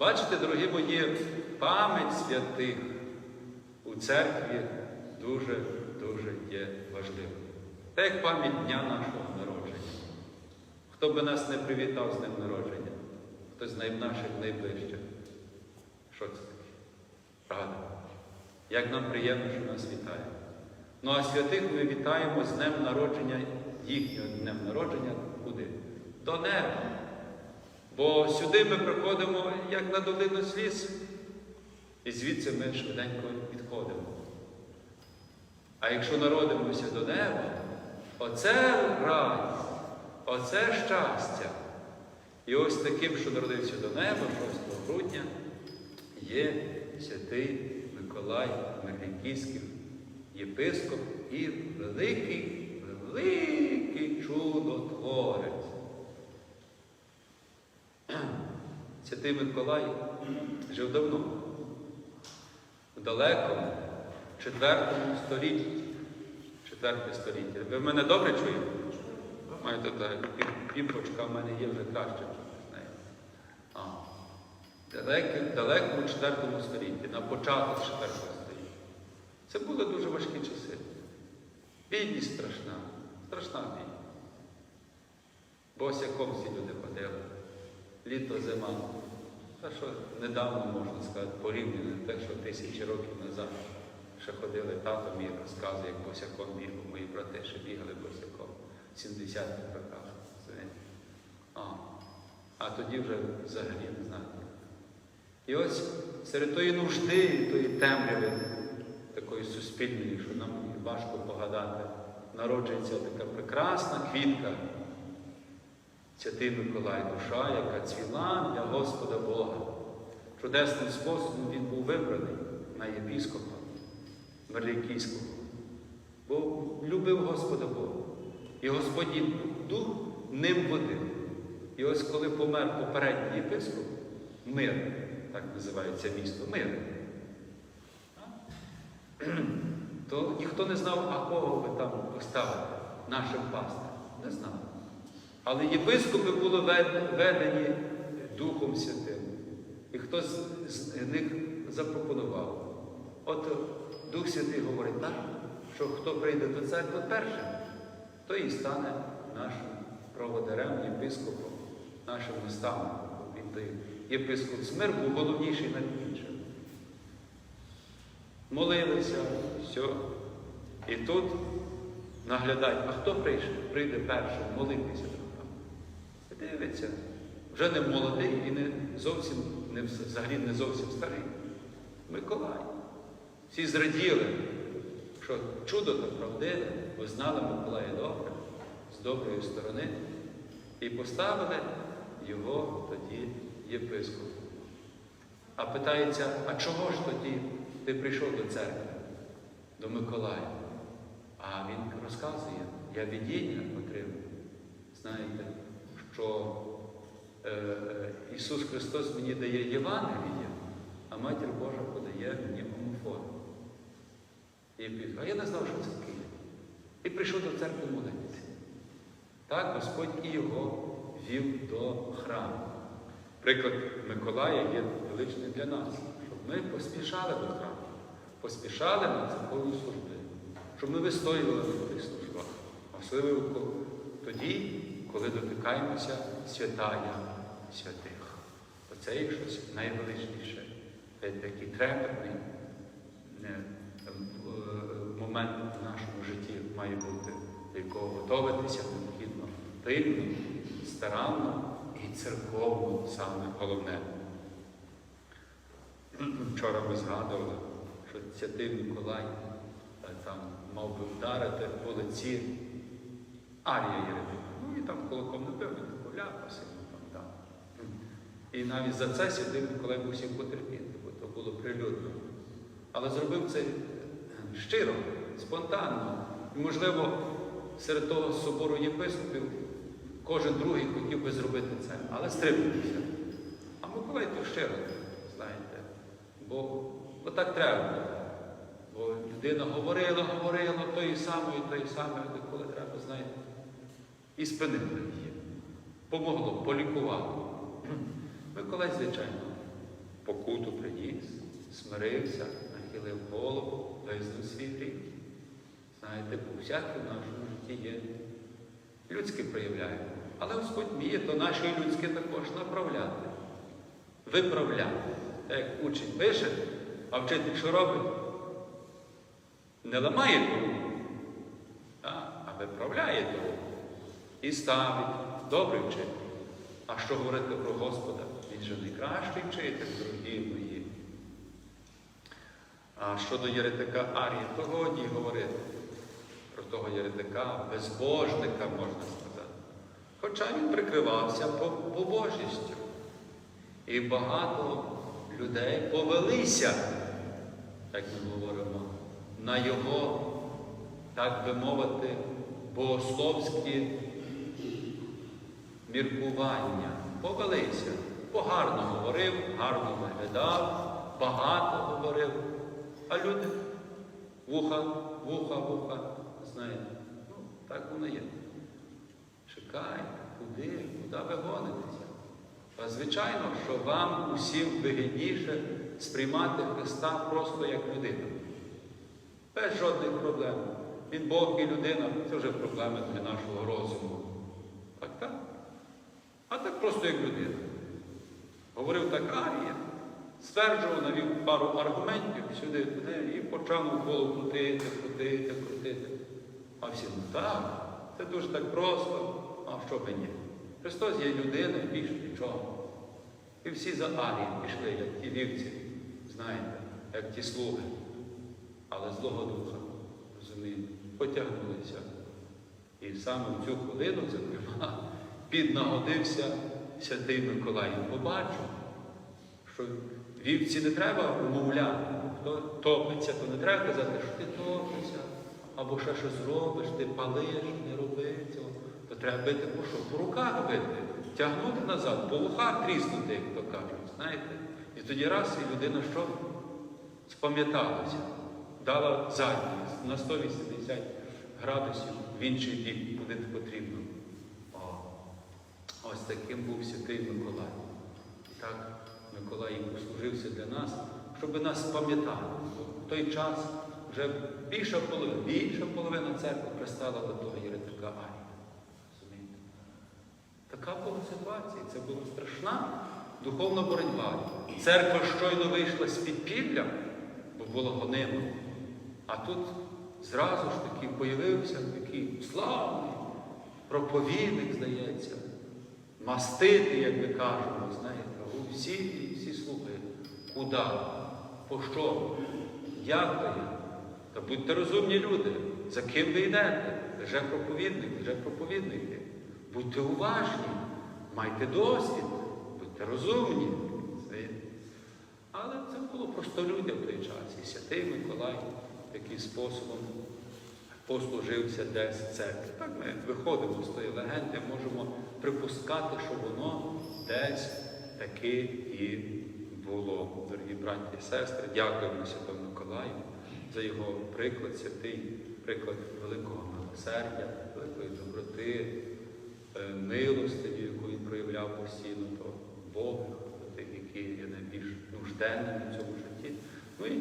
Бачите, дорогі мої, пам'ять святих у церкві дуже-дуже є важливою. Так як пам'ять дня нашого народження. Хто би нас не привітав з днем народження, хтось з наших найближчих. Що це таке? Правда? Як нам приємно, що нас вітає. Ну а святих ми вітаємо з днем народження, їхнього днем народження куди? До неба. Бо сюди ми приходимо як на долину сліз, і звідси ми швиденько відходимо. А якщо народимося до неба, оце радість, оце щастя. І ось таким, що народився до неба, 6 грудня, є святий Миколай Мерлікійський єпископ і великий, великий чудотворець. Святий Миколай жив давно, в далекому, четвертому столітті. Четверте століття. Ви мене добре чуєте? Маєте так, пімпочка в мене є вже краще. А. Далеко, далекому четвертому столітті, на початок четвертого століття. Це були дуже важкі часи. Бідність страшна, страшна бідність. Босяком всі люди ходили. Літо, зима. Та що недавно можна сказати, порівняно те, що тисячі років назад ще ходили тато мій розказує, як босяком бігав, мої брати ще бігали босяком в 70-х роках. А, а тоді вже взагалі не знаю. І ось серед тої нужди, і тої темряви, такої суспільної, що нам важко погадати, народжується така прекрасна квітка. Святий Миколай, душа, яка цвіла для Господа Бога. Чудесним способом він був вибраний на єпіскопа Мерлікійського, бо любив Господа Бога. І Господній Дух ним водив. І ось коли помер попередній єпископ, мир, так називається місто, мир, то ніхто не знав, а кого ви там поставите нашим пастирем. Не знав. Але єпископи були ведені Духом Святим. І хтось з них запропонував. От Дух Святий говорить так, що хто прийде до церкви першим, той і стане нашим проводарем, єпископом, нашим наставником. Він єпископ Смир був головніший над іншим. Молилися, все. І тут наглядають, а хто прийде, прийде першим молитися дивиться, вже не молодий і не зовсім, не, взагалі не зовсім старий. Миколай. Всі зраділи, що чудо то правдиве, бо знали Миколая добре, з доброї сторони, і поставили його тоді єпископом. А питається, а чого ж тоді ти прийшов до церкви, до Миколая? А він розказує, я видіння отримав. Знаєте, що е, Ісус Христос мені дає Євангеліє, а Матір Божа подає мені омофор. І а я не знав, що це таке. І прийшов до церкви молитися. Так Господь і його вів до храму. Приклад Миколая є величний для нас, щоб ми поспішали до храму, поспішали на церковні служби, щоб ми вистоювали на тих службах, особливо тоді, коли дотикаємося святая святих. Оце є щось найвеличніше, Це такий трепетний е, е, момент в нашому житті має бути, до якого готуватися необхідно пильно, старанно і церковно саме головне. Вчора ми згадували, що святий Миколай е, там мав би вдарити по лиці Арія Єремія. Там кулаком не бив, він таку ляпався йому там дав. І навіть за це святий Миколай мусив потерпіти, бо то було прилюдно. Але зробив це щиро, спонтанно. І, можливо, серед того собору єпископів кожен другий хотів би зробити це, але стримувався. А Миколай то щиро, знаєте, бо, бо так треба. Бо людина говорила, говорила тої самої, тої самої, коли треба, знаєте, і спинили її. Помогло, полікувало. Миколай, звичайно, покуту приніс, смирився, нахилив голову, визнав свій гріх. Знаєте, бо всяке в нашому житті є людське проявляємо. Але Господь вміє, то наші людське також направляти, виправляти. Так як учень пише, а вчитель що робить? Не ламає дорогу, а виправляє дорогу. І ставить добрий вчитель. А що говорити про Господа? Він же найкращий вчитель, дорогі мої. А щодо єретика Арії, то годі говорити про того єретика, безбожника, можна сказати. Хоча він прикривався по- побожністю. І багато людей повелися, як ми говоримо, на його, так би мовити, богословські міркування. Повелися. Бо гарно говорив, гарно виглядав, багато говорив. А люди вуха, вуха, вуха, знаєте, ну, так воно є. Чекайте, куди, куди ви гонитеся? А звичайно, що вам усім вигідніше сприймати Христа просто як людину. Без жодних проблем. Він Бог і людина це вже проблеми для нашого розуму. Так, так? А так просто як людина. Говорив так Арія, стверджував, навів пару аргументів сюди, туди, і почав навколо крутити, крутити, крутити. А всі, ну так, це дуже так просто, а що би ні. Христос є людина більше нічого. І всі за Арієм пішли, як ті вівці, знаєте, як ті слуги. Але злого духа, розумієте, потягнулися. І саме в цю хвилину, зокрема, піднагодився святий Миколай. Побачив, що вівці не треба умовляти. Хто топиться, то не треба казати, що ти топишся, або ще щось робиш, ти палиш, не роби цього. То треба бити по що? По руках бити, тягнути назад, по вухах тріснути, як то кажуть. знаєте. І тоді раз і людина що? Спам'яталася, дала задність на 180 градусів в інший бік, куди потрібно. Ось таким був святий Миколай. І так Миколай послужився для нас, щоб нас пам'ятати. Бо В той час вже більша половина, більша половина церкви пристала до того єретика Арія. Така була ситуація. Це була страшна духовна боротьба. Церква щойно вийшла з підпілля, бо була гонима. А тут зразу ж таки появився такий славний проповідник, здається, мастити, як ми кажемо, знаєте, всі, всі слухають. Куди? По що? Як є? Та будьте розумні люди, за ким ви йдете? Вже проповідник, вже проповідники. Будьте уважні, майте досвід, будьте розумні. Але це було просто людям в той час. І святий Миколай таким способом послужився десь церкві. Так ми виходимо з тої легенди, можемо припускати, що воно десь таки і було. Дорогі браті і сестри, дякуємо Святому Миколаю за його приклад, святий приклад великого милосердя, великої доброти, е, яку він проявляв постійно до Бога, тих, які є найбільш нужденними в цьому житті.